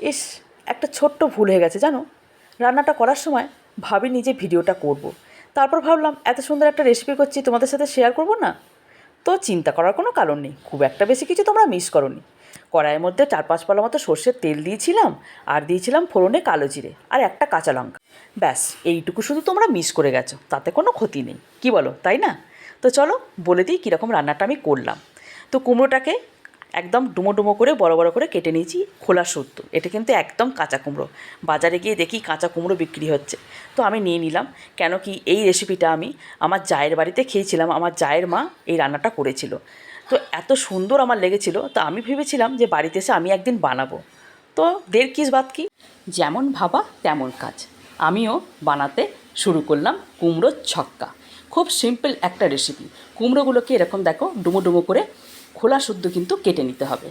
ইস, একটা ছোট্ট ভুল হয়ে গেছে, জানো? রান্নাটা করার সময় ভাবিনি যে ভিডিওটা করব। তারপর ভাবলাম, এত সুন্দর একটা রেসিপি করছি, তোমাদের সাথে শেয়ার করব না? তো চিন্তা করার কোনো কারণ নেই, খুব একটা বেশি কিছু তোমরা মিস করনি। কড়াইয়ের মধ্যে চার পাঁচ পালা মতো সর্ষের তেল দিয়েছিলাম, আর দিয়েছিলাম ফোড়নে কালো জিরে, আর একটা কাঁচা লঙ্কা। ব্যাস, এইটুকু শুধু তোমরা মিস করে গেছো, তাতে কোনো ক্ষতি নেই। কি বলো, তাই না? তো চলো, বলে দিই কীরকম রান্নাটা আমি করলাম। তো কুমড়োটাকে একদম ডুমো ডুমো করে, বড় বড় করে কেটে নিয়েছি খোলা সত্য এটা কিন্তু একদম কাঁচা কুমড়ো। বাজারে গিয়ে দেখি কাঁচা কুমড়ো বিক্রি হচ্ছে। তো আমি নিয়ে নিলাম, কেন কি এই রেসিপিটা আমি আমার জায়ের বাড়িতে খেয়েছিলাম, আমার জায়ের মা এই রান্নাটা করেছিল। তো এত সুন্দর আমার লেগেছিল, তো আমি ভেবেছিলাম যে বাড়িতে এসে আমি একদিন বানাবো। তো দেড় কিস বাত কি? যেমন ভাবা তেমন কাজ। আমিও বানাতে শুরু করলাম কুমড়োর ছক্কা। খুব সিম্পল একটা রেসিপি কুমড়োগুলোকে এরকম দেখো, ডুমো ডুমো করে খোলা শুদ্ধ কিন্তু কেটে নিতে হবে।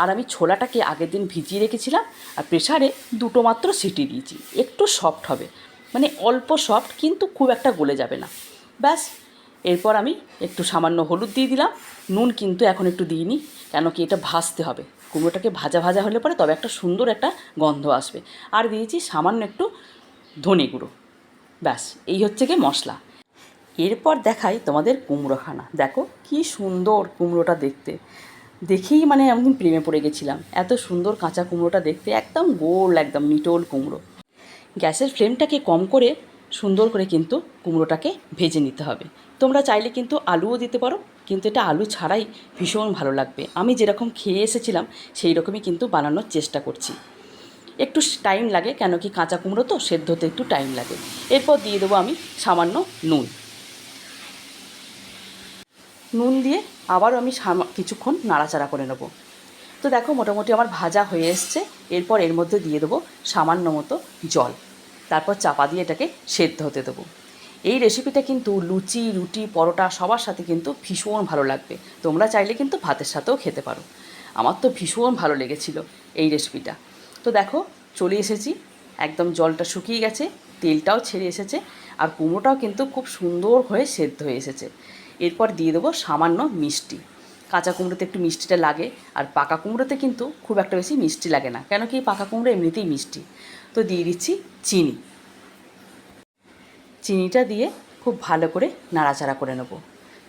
আর আমি ছোলাটাকে আগের দিন ভিজিয়ে রেখেছিলাম, আর প্রেশারে দুটো মাত্র সিটি দিয়েছি। একটু সফট হবে। মানে অল্প সফট কিন্তু খুব একটা গলে যাবে না। ব্যাস, এরপর আমি একটু সামান্য হলুদ দিয়ে দিলাম। নুন কিন্তু এখন একটু দিইনি, কেন কি এটা ভাজতে হবে। কুমড়োটাকে ভাজা ভাজা হলে পরে তবে একটা সুন্দর একটা গন্ধ আসবে। আর দিয়েছি সামান্য একটু ধনে গুঁড়ো। ব্যাস, এই হচ্ছে গিয়ে মশলা। এরপর দেখাই তোমাদের কুমড়োখানা। দেখো, কি সুন্দর কুমড়োটা দেখতে। দেখেই মানে আমি প্রেমে পড়ে গেছিলাম। এত সুন্দর কাঁচা কুমড়োটা দেখতে, একদম গোল, একদম মিটল কুমড়ো। গ্যাসের ফ্লেমটাকে কম করে, সুন্দর করে কিন্তু কুমড়োটাকে ভেজে নিতে হবে। তোমরা চাইলে কিন্তু আলুও দিতে পারো, কিন্তু এটা আলু ছাড়াই ভীষণ ভালো লাগবে। আমি যেরকম খেয়ে এসেছিলাম, সেই রকমই কিন্তু বানানোর চেষ্টা করছি। একটু টাইম লাগে, কেন কি কাঁচা কুমড়ো তো সেদ্ধ হতে একটু টাইম লাগে। এরপর দিয়ে দেবো আমি সামান্য নুন। নুন দিয়ে আবারও আমি কিছুক্ষণ নাড়াচাড়া করে নেব। তো দেখো মোটামুটি আমার ভাজা হয়ে এসছে। এরপর এর মধ্যে দিয়ে দেবো সামান্য মতো জল। তারপর চাপা দিয়ে এটাকে সেদ্ধ হতে দেবো। এই রেসিপিটা কিন্তু লুচি, রুটি, পরোটা সবার সাথে কিন্তু ভীষণ ভালো লাগবে। তোমরা চাইলে কিন্তু ভাতের সাথেও খেতে পারো। আমার তো ভীষণ ভালো লেগেছিল এই রেসিপিটা তো দেখো চলে এসেছি। একদম জলটা শুকিয়ে গেছে, তেলটাও ছেড়ে এসেছে, আর কুমড়োটাও কিন্তু খুব সুন্দর হয়ে সেদ্ধ হয়ে এসেছে। এরপর দিয়ে দেবো সামান্য মিষ্টি। কাঁচা কুমড়োতে একটু মিষ্টিটা লাগে, আর পাকা কুমড়োতে কিন্তু খুব একটা বেশি মিষ্টি লাগে না, কেন কি পাকা কুমড়ো এমনিতেই মিষ্টি। তো দিয়ে দিচ্ছি চিনি। চিনিটা দিয়ে খুব ভালো করে নাড়াচাড়া করে নেব।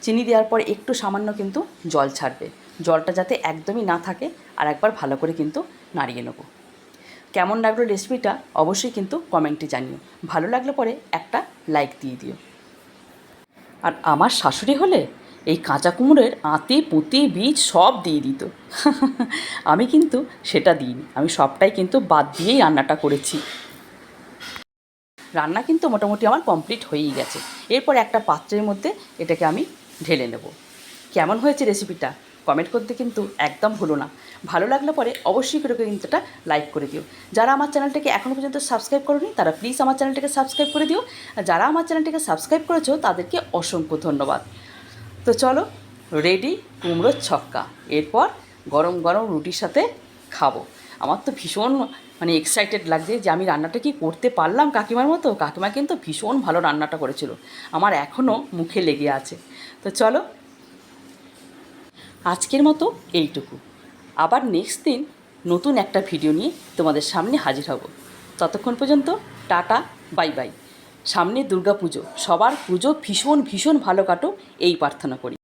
চিনি দেওয়ার পর একটু সামান্য কিন্তু জল ছাড়বে। জলটা যাতে একদমই না থাকে, আর একবার ভালো করে কিন্তু নাড়িয়ে নেব। কেমন লাগল রেসিপিটা অবশ্যই কিন্তু কমেন্টে জানিও। ভালো লাগলে পরে একটা লাইক দিয়ে দিও। আর আমার শাশুড়ি হলে এই কাঁচা কুমড়োর আঁতে, পুঁতে, বীজ সব দিয়ে দিত। আমি কিন্তু সেটা দিইনি। আমি সবটাই কিন্তু বাদ দিয়েই রান্নাটা করেছি। রান্না কিন্তু মোটামুটি আমার কমপ্লিট হয়েই গেছে। এরপর একটা পাত্রের মধ্যে এটাকে আমি ঢেলে নেব। কেমন হয়েছে রেসিপিটা কমেন্ট করতে কিন্তু একদম ভুলো না। ভালো লাগলে পরে অবশ্যই করে কিন্তু এটা লাইক করে দিও। যারা আমার চ্যানেলটাকে এখনও পর্যন্ত সাবস্ক্রাইব করোনি, তারা প্লিজ আমার চ্যানেলটাকে সাবস্ক্রাইব করে দিও। যারা আমার চ্যানেলটাকে সাবস্ক্রাইব করেছ, তাদেরকে অসংখ্য ধন্যবাদ। তো চলো রেডি কুমড়োর ছক্কা। এরপর গরম গরম রুটির সাথে খাব। আমার তো ভীষণ মানে এক্সাইটেড লাগছে যে আমি রান্নাটা কি করতে পারলাম কাকিমার মতো? কাকিমা কিন্তু ভীষণ ভালো রান্নাটা করেছিল। আমার এখনও মুখে লেগে আছে। তো চলো আজকের মতো এইটুকু। আবার নেক্সট দিন নতুন একটা ভিডিও নিয়ে তোমাদের সামনে হাজির হব। ততক্ষণ পর্যন্ত টাটা বাই বাই সামনে দুর্গা পুজো সবার পুজো ভীষণ ভীষণ ভালো কাটো এই প্রার্থনা করি।